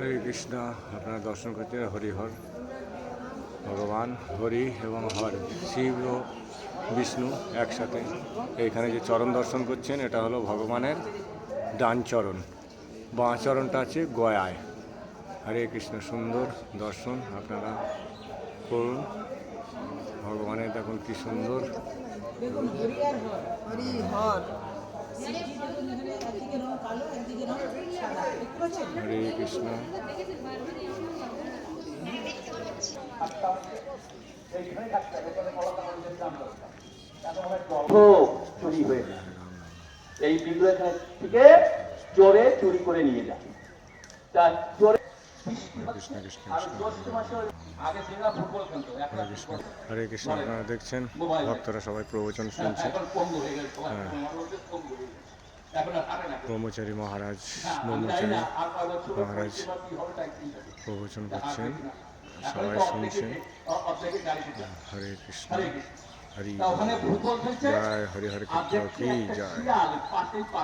হরে কৃষ্ণ, আপনারা দর্শন করছেন হরিহর ভগবান হরি এবং হর, শিব ও বিষ্ণু একসাথে। এইখানে যে চরণ দর্শন করছেন, এটা হলো ভগবানের ডান চরণ। বাঁ চরণটা আছে গয়ায়। হরে কৃষ্ণ, সুন্দর দর্শন আপনারা করুন। ভগবানের দেখুন কি সুন্দর। হরি হর হরি কৃষ্ণ। চুরি হয়ে যায় এই বিগ্রহ এখানে থেকে চোরে চুরি করে নিয়ে যায় তা চোরে হরে কৃষ্ণ আপনারা দেখছেন? ভক্তরা সবাই প্রবচন শুনছে। হয়ে ব্রহ্মচারী মহারাজ জানি ব্রহ্মচারী মহারাজ প্রবচন করছেন সবাই শুনছেন। হরে কৃষ্ণ। হরে জয় হরে হরে কৃষ্ণ কি যায় জয়।